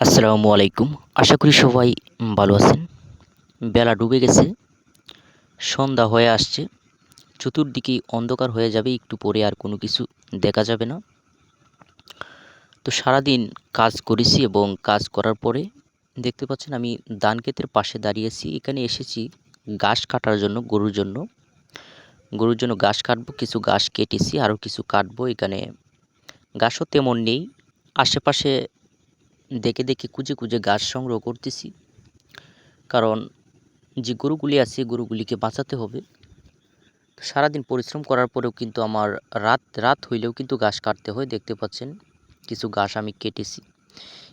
আসসালামু আলাইকুম। আশা করি সবাই ভালো আছেন। বেলা ডুবে গেছে, সন্ধ্যা হয়ে আসছে। চতুর্দিকে অন্ধকার হয়ে যাবে, একটু পরে আর কোনো কিছু দেখা যাবে না। তো সারাদিন কাজ করেছি এবং কাজ করার পরে দেখতে পাচ্ছেন আমি ধান ক্ষেতের পাশে দাঁড়িয়েছি এখানে এসেছি ঘাস কাটার জন্য, গরুর জন্য। গরুর জন্য ঘাস কাটবো, কিছু ঘাস কেটেছি, আরও কিছু কাটবো। এখানে ঘাসও তেমন নেই। আশেপাশে দেখে দেখে কুচে কুচে গাছ সংগ্রহ করতেছি। কারণ যে গরুগুলি আছে, গরুগুলিকে বাঁচাতে হবে। সারাদিন পরিশ্রম করার পরেও কিন্তু আমার রাত রাত হইলেও কিন্তু গাছ কাটতে হয়, দেখতে পাচ্ছেন? কিছু গাছ আমি কেটেছি।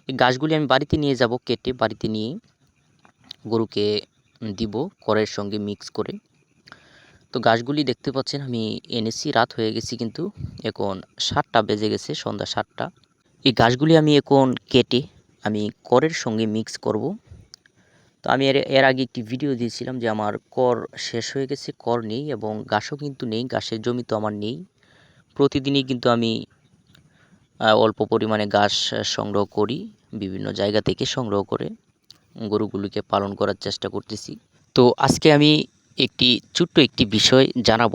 এই গাছগুলি আমি বাড়িতে নিয়ে যাব, কেটে বাড়িতে নিয়ে গরুকে দিব করের সঙ্গে মিক্স করে। তো গাছগুলি দেখতে পাচ্ছেন, আমি এনেছি, রাত হয়ে গেছি কিন্তু এখন সাতটা বেজে গেছে, সন্ধ্যা সাতটা। এই গাছগুলি আমি এখন কেটে আমি করের সঙ্গে মিক্স করব। তো আমি এর এর আগে একটি ভিডিও দিয়েছিলাম যে আমার কর শেষ হয়ে গেছে, কর নেই এবং ঘাসও কিন্তু নেই, ঘাসের জমি তো আমার নেই। প্রতিদিনই কিন্তু আমি অল্প পরিমাণে ঘাস সংগ্রহ করি, বিভিন্ন জায়গা থেকে সংগ্রহ করে গরুগুলিকে পালন করার চেষ্টা করতেছি। তো আজকে আমি একটি ছোট্ট একটি বিষয় জানাব,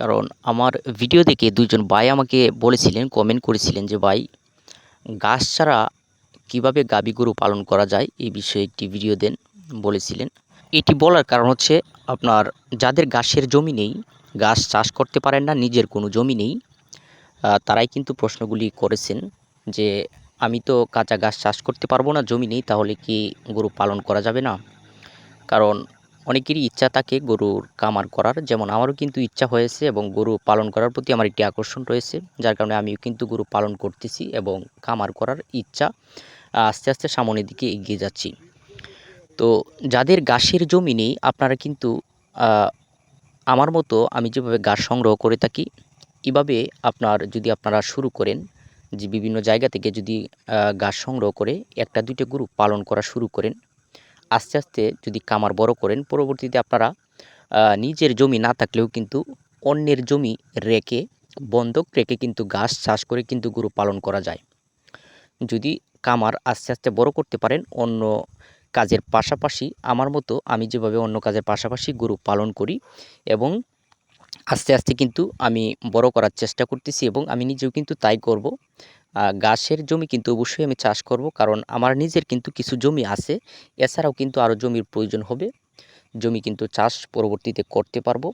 কারণ আমার ভিডিও দেখে দুজন ভাই আমাকে বলেছিলেন কমেন্ট করেছিলেন যে ভাই গাছ ছাড়া কীভাবে গাবি গরু পালন করা যায় এই বিষয়ে একটি ভিডিও দেন, বলেছিলেন। এটি বলার কারণ হচ্ছে আপনার যাদের গাছের জমি নেই গাছ চাষ করতে পারেন না, নিজের কোনো জমি নেই তারাই কিন্তু প্রশ্নগুলি করেছেন যে আমি তো কাঁচা গাছ চাষ করতে পারব না, জমি নেই, তাহলে কি গরু পালন করা যাবে না? কারণ অনেকেরই ইচ্ছা থাকে গরুর কামার করার। যেমন আমারও কিন্তু ইচ্ছা হয়েছে এবং গরু পালন করার প্রতি আমার একটি আকর্ষণ রয়েছে। যার কারণে আমিও কিন্তু গরু পালন করতেছি এবং কামার করার ইচ্ছা আস্তে আস্তে সামনের দিকে এগিয়ে যাচ্ছি। তো যাদের গাছের জমি নেই, আপনারা কিন্তু আমার মতো আমি যেভাবে গাছ সংগ্রহ করে থাকি, এভাবে আপনার যদি আপনারা শুরু করেন, যে বিভিন্ন জায়গা থেকে যদি গাছ সংগ্রহ করে একটা দুইটা গরু পালন করা শুরু করেন আস্তে আস্তে যদি কামার বড় করেন, পরবর্তীতে আপনারা নিজের জমি না থাকলেও কিন্তু অন্যের জমি রেখে, বন্ধক রেখে কিন্তু গাছ চাষ করে কিন্তু গরু পালন করা যায়। যদি কামার আস্তে আস্তে বড় করতে পারেন, অন্য কাজের পাশাপাশি আমার মতো আমি যেভাবে অন্য কাজের পাশাপাশি গরু পালন করি এবং আস্তে আস্তে কিন্তু আমি বড় করার চেষ্টা করতেছি এবং আমি নিজেও কিন্তু তাই করব। গাছের জমি কিন্তু অবশ্যই আমি চাষ করব কারণ আমার নিজের কিন্তু কিছু জমি আছে। এছাড়াও কিন্তু আরও জমির প্রয়োজন হবে। জমি কিন্তু চাষ পরবর্তীতে করতে পারব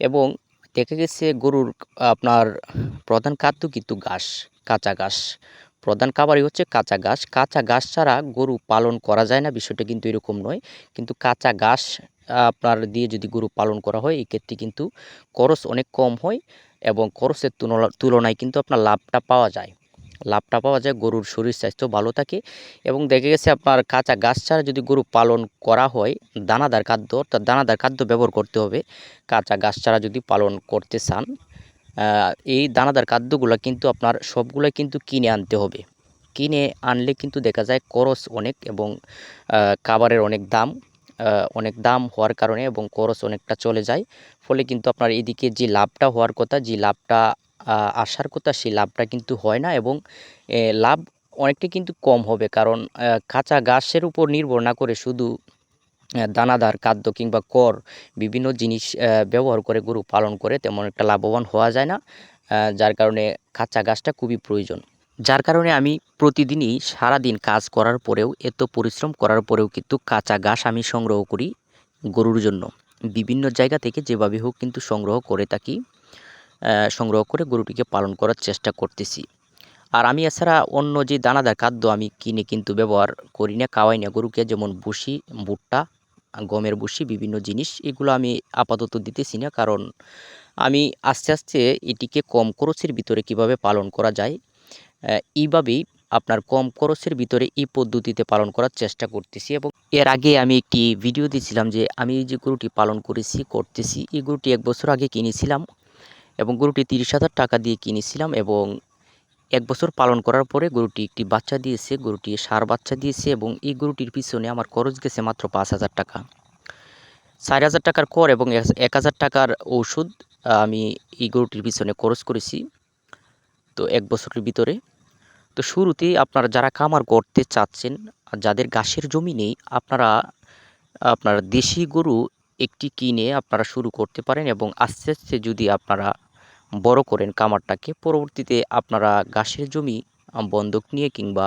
এবং দেখা গেছে গরুর আপনার প্রধান খাদ্য কিন্তু ঘাস, কাঁচা ঘাস। প্রধান খাবারই হচ্ছে কাঁচা ঘাস। কাঁচা ঘাস ছাড়া গরু পালন করা যায় না, বিষয়টা কিন্তু এরকম নয়। কিন্তু কাঁচা ঘাস আপনার দিয়ে যদি গরু পালন করা হয় এই ক্ষেত্রে কিন্তু খরচ অনেক কম হয় এবং খরচের তুলনায় কিন্তু আপনার লাভটা পাওয়া যায়। লাভটা পাওয়া যায়, গরুর শরীর স্বাস্থ্য ভালো থাকে এবং দেখে গেছে আপনার কাঁচা গাছ ছাড়া যদি গরু পালন করা হয়, দানাদার খাদ্য অর্থাৎ দানাদার খাদ্য ব্যবহার করতে হবে। কাঁচা গাছ ছাড়া যদি পালন করতে চান এই দানাদার খাদ্যগুলো কিন্তু আপনার সবগুলো কিন্তু কিনে আনতে হবে। কিনে আনলে কিন্তু দেখা যায় খরচ অনেক এবং খাবারের অনেক দাম অনেক দাম হওয়ার কারণে এবং খরচ অনেকটা চলে যায়। ফলে কিন্তু আপনার এদিকে যে লাভটা হওয়ার কথা, যে লাভটা আসার কথা, সেই লাভটা কিন্তু হয় না এবং লাভ অনেকটা কিন্তু কম হবে। কারণ কাঁচা গাছের উপর নির্ভর না করে শুধু দানাদার, খাদ্য কিংবা কর বিভিন্ন জিনিস ব্যবহার করে গরু পালন করে তেমন একটা লাভবান হওয়া যায় না যার কারণে কাঁচা গাছটা খুবই প্রয়োজন। যার কারণে আমি প্রতিদিনই সারাদিন কাজ করার পরেও, এত পরিশ্রম করার পরেও কিন্তু কাঁচা ঘাস আমি সংগ্রহ করি গরুর জন্য। বিভিন্ন জায়গা থেকে যেভাবে হোক কিন্তু সংগ্রহ করে থাকি সংগ্রহ করে গরুটিকে পালন করার চেষ্টা করতেছি। আর আমি এছাড়া অন্য যে দানাদার খাদ্য আমি কিনে কিন্তু ব্যবহার করি না, খাওয়াই না। গরুকে যেমন ভুসি, ভুট্টা, গমের ভুসি, বিভিন্ন জিনিস, এগুলো আমি আপাতত দিতেছি না। কারণ আমি আস্তে আস্তে এটিকে কম খরচের ভিতরে কীভাবে পালন করা যায় এইভাবেই আপনার কম খরচের ভিতরে এই পদ্ধতিতে পালন করার চেষ্টা করতেছি এবং এর আগে আমি একটি ভিডিও দিয়েছিলাম যে আমি এই যে গরুটি পালন করেছি, করতেছি, এই গরুটি এক বছর আগে কিনেছিলাম এবং গরুটি তিরিশ হাজার টাকা দিয়ে কিনেছিলাম এবং এক বছর পালন করার পরে গরুটি একটি বাচ্চা দিয়েছে, গরুটি সার বাচ্চা দিয়েছে এবং এই গরুটির পিছনে আমার খরচ গেছে মাত্র পাঁচ হাজার টাকা। চার হাজার টাকার কর এবং এক হাজার টাকার ওষুধ আমি এই গরুটির পিছনে খরচ করেছি। তো এক বছরের ভিতরে। তো শুরুতেই আপনারা যারা খামার করতে চাচ্ছেন, আর যাদের ঘাসের জমি নেই, আপনারা, আপনার দেশি গরু একটি কিনে আপনারা শুরু করতে পারেন এবং আস্তে আস্তে যদি আপনারা বড় করেন কামারটাকে পরবর্তীতে আপনারা ঘাসের জমি বন্ধক নিয়ে কিংবা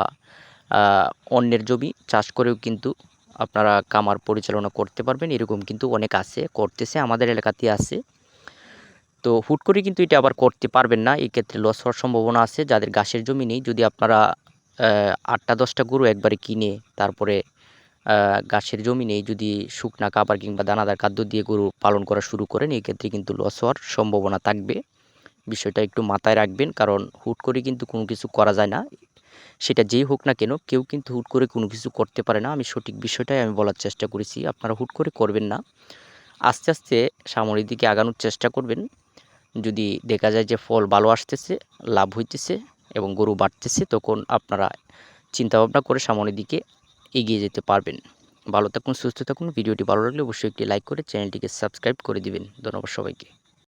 অন্যের জমি চাষ করেও কিন্তু আপনারা কামার পরিচালনা করতে পারবেন। এরকম কিন্তু অনেক আছে, করতেছে, আমাদের এলাকাতে আছে। তো হুট করে কিন্তু এটা আবার করতে পারবেন না। এই ক্ষেত্রে লস হওয়ার সম্ভাবনা আছে। যাদের ঘাসের জমি নেই, যদি আপনারা আটটা, দশটা গরু একবারে কিনে তারপরে ঘাসের জমি নেই, যদি শুকনা খাবার কিংবা দানাদার খাদ্য দিয়ে গরু পালন করা শুরু করেন এই ক্ষেত্রে কিন্তু লস হওয়ার সম্ভাবনা থাকবে। বিষয়টা একটু মাথায় রাখবেন, কারণ হুট করে কিন্তু কোনো কিছু করা যায় না। সেটা যেই হোক না কেন, কেউ কিন্তু হুট করে কোনো কিছু করতে পারে না। আমি সঠিক বিষয়টাই আমি বলার চেষ্টা করেছি। আপনারা হুট করে করবেন না। আস্তে আস্তে সামনের দিকে আগানোর চেষ্টা করবেন। যদি দেখা যায় যে ফল ভালো আসতেছে, লাভ হইতেছে এবং গরু বাড়তেছে, তখন আপনারা চিন্তাভাবনা করে সামনের দিকে এগিয়ে যেতে পারবেন। ভালো থাকুন, সুস্থ থাকুন। ভিডিওটি ভালো লাগলে অবশ্যই একটি লাইক করে চ্যানেলটিকে সাবস্ক্রাইব করে দিবেন। ধন্যবাদ সবাইকে।